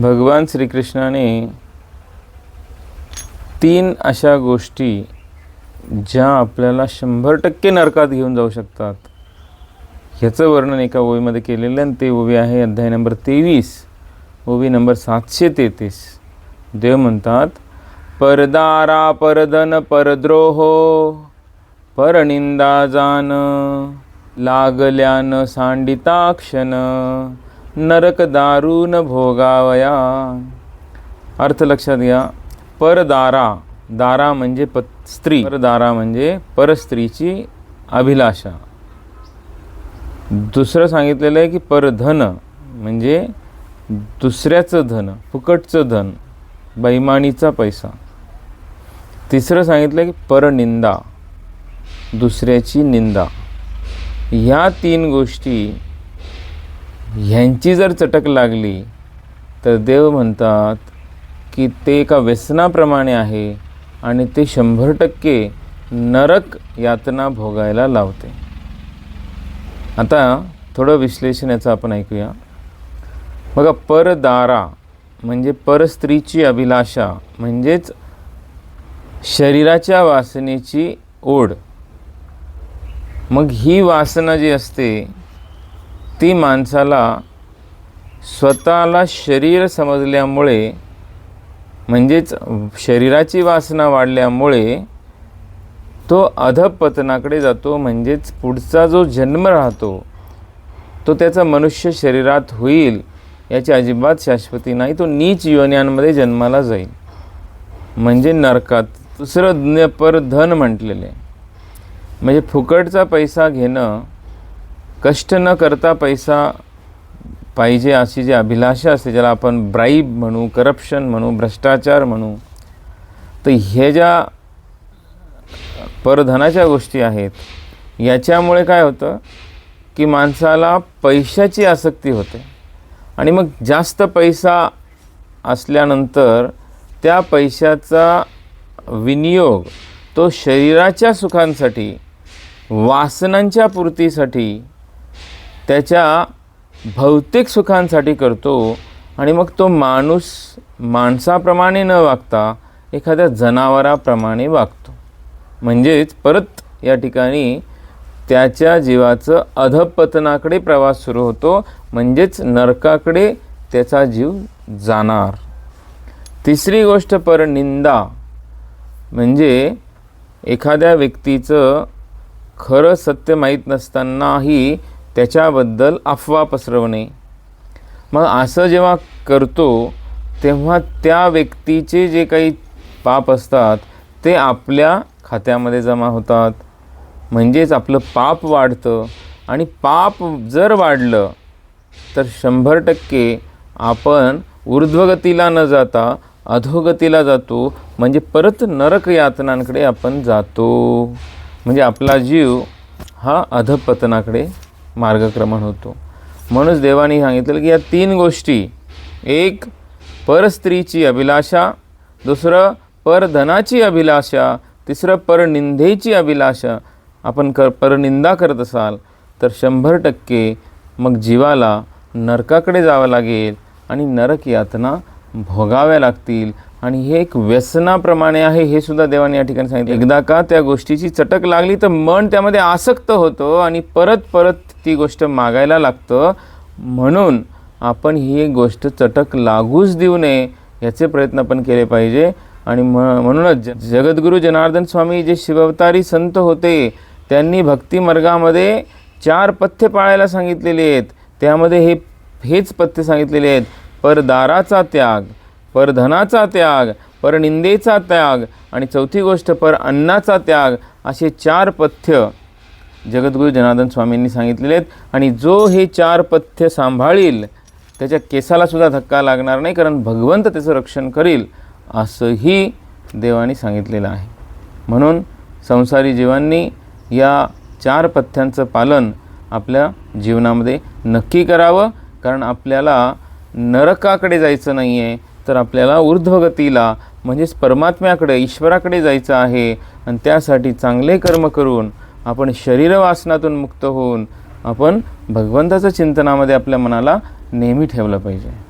भगवान श्रीकृष्णाने तीन अशा गोष्टी ज्या आपल्याला शंभर टक्के नरकात घेऊन जाऊ शकतात. ह्याचं वर्णन एका ओवीमध्ये केलेलं आणि ते ओवी आहे अध्याय नंबर तेवीस. ओवी नंबर सातशे तेहतीस. देव म्हणतात परदारा परधन परद्रोहो परनिंदा जान लागल्यान सांडिताक्षण नरक दारून भोगावया. अर्थ लक्षात घ्या. परदारा. दारा म्हणजे प स्त्री. परदारा म्हणजे परस्त्रीची अभिलाषा. दुसरं सांगितलेलं आहे की परधन म्हणजे दुसऱ्याचं धन फुकटचं धन बैमानीचा पैसा. तिसरं सांगितलं की परनिंदा दुसऱ्याची निंदा. ह्या तीन गोष्टी ह्यांची जर चटक लागली तर देव म्हणतात की ते एका व्यसनाप्रमाणे आहे आणि ते शंभर टक्के नरक यातना भोगायला लावते. आता थोडं विश्लेषण याचं आपण ऐकूया. बघा परदारा म्हणजे परस्त्रीची अभिलाषा म्हणजेच शरीराच्या वासनेची ओढ. मग ही वासना जी असते ती माणसाला स्वतःला शरीर समजल्यामुळे म्हणजेच शरीराची वासना वाढल्यामुळे तो अधपतनाकडे जातो म्हणजेच पुढचा जो जन्म राहतो तो त्याचा मनुष्य शरीरात होईल याची अजिबात शाश्वती नाही. तो नीच योन्यांमध्ये जन्माला जाईल. म्हणजे नरकात. दुसरं ज्ञपर धन म्हटलेले म्हणजे फुकटचा पैसा घेणं कष्ट न करता पैसा पाहिजे अशी जी अभिलाषा असते ज्याला आपण ब्राईब म्हणू करप्शन म्हणू भ्रष्टाचार म्हणू तर हे ज्या परधनाच्या गोष्टी आहेत याच्यामुळे काय होतं की माणसाला पैशाची आसक्ती होते. आणि मग जास्त पैसा असल्यानंतर त्या पैशाचा विनियोग तो शरीराच्या सुखांसाठी वासनांच्या पूर्तीसाठी त्याच्या भौतिक सुखांसाठी करतो आणि मग तो माणूस माणसाप्रमाणे न वागता एखाद्या जनावराप्रमाणे वागतो. म्हणजेच परत या ठिकाणी त्याच्या जीवाचं अधपतनाकडे प्रवास सुरू होतो. म्हणजेच नरकाकडे त्याचा जीव जाणार. तिसरी गोष्ट परनिंदा म्हणजे एखाद्या व्यक्तीचं खरं सत्य माहीत नसतानाही त्याच्याबद्दल अफवा पसरवणे. मग असं जेव्हा करतो तेव्हा त्या व्यक्तीचे जे काही पाप असतात ते आपल्या खात्यामध्ये जमा होतात. म्हणजेच आपलं पाप वाढतं आणि पाप जर वाढलं तर शंभर टक्के आपण ऊर्ध्वगतीला न जाता अधोगतीला जातो म्हणजे परत नरक यातनांकडे आपण जातो. म्हणजे आपला जीव हा अधपतनाकडे मार्गक्रमण होतो. म्हणूनच देवाने सांगितलं की या तीन गोष्टी एक परस्त्रीची अभिलाषा दुसरं परधनाची अभिलाषा तिसरं परनिंदेची अभिलाषा. आपण कर परनिंदा करत असाल तर शंभर टक्के मग जीवाला नरकाकडे जावं लागेल आणि नरक यातना भोगाव्या लागतील. आणि हे एक व्यसनाप्रमाणे आहे हे सुद्धा देवाने या ठिकाणी सांगितलं. एकदा का त्या गोष्टीची चटक लागली तर मन त्यामध्ये आसक्त होतं आणि परत परत ती गोष्ट मागायला लागतं. म्हणून आपण ही एक गोष्ट चटक लागूच देऊ नये याचे प्रयत्न पण केले पाहिजे. आणि म म्हणूनच ज जगद्गुरू जनार्दन स्वामी जे शिवतारी संत होते त्यांनी भक्ती मार्गामध्ये चार पथ्य पाळायला सांगितलेले आहेत. त्यामध्ये हे हेच पथ्य सांगितलेले आहेत. परदाराचा त्याग परधनाचा त्याग परनिंदेचा त्याग आणि चौथी गोष्ट पर अन्नाचा त्याग असे चार पथ्य जगद्गुरू जनार्दन स्वामींनी सांगितलेले आहेत. आणि जो हे चार पथ्य सांभाळील त्याच्या केसालासुद्धा धक्का लागणार नाही कारण भगवंत त्याचं रक्षण करील असंही देवाने सांगितलेलं आहे. म्हणून संसारी जीवांनी या चार पथ्यांचं पालन आपल्या जीवनामध्ये नक्की करावं कारण आपल्याला नरकाकडे जायचं नाही आहे तर आपल्याला ऊर्ध्वगतीला म्हणजेच परमात्म्याकडे ईश्वराकडे जायचं आहे. आणि त्यासाठी चांगले कर्म करून आपण शरीरवासनातून मुक्त होऊन आपण भगवंताचं चिंतनामध्ये आपल्या मनाला नेहमी ठेवलं पाहिजे.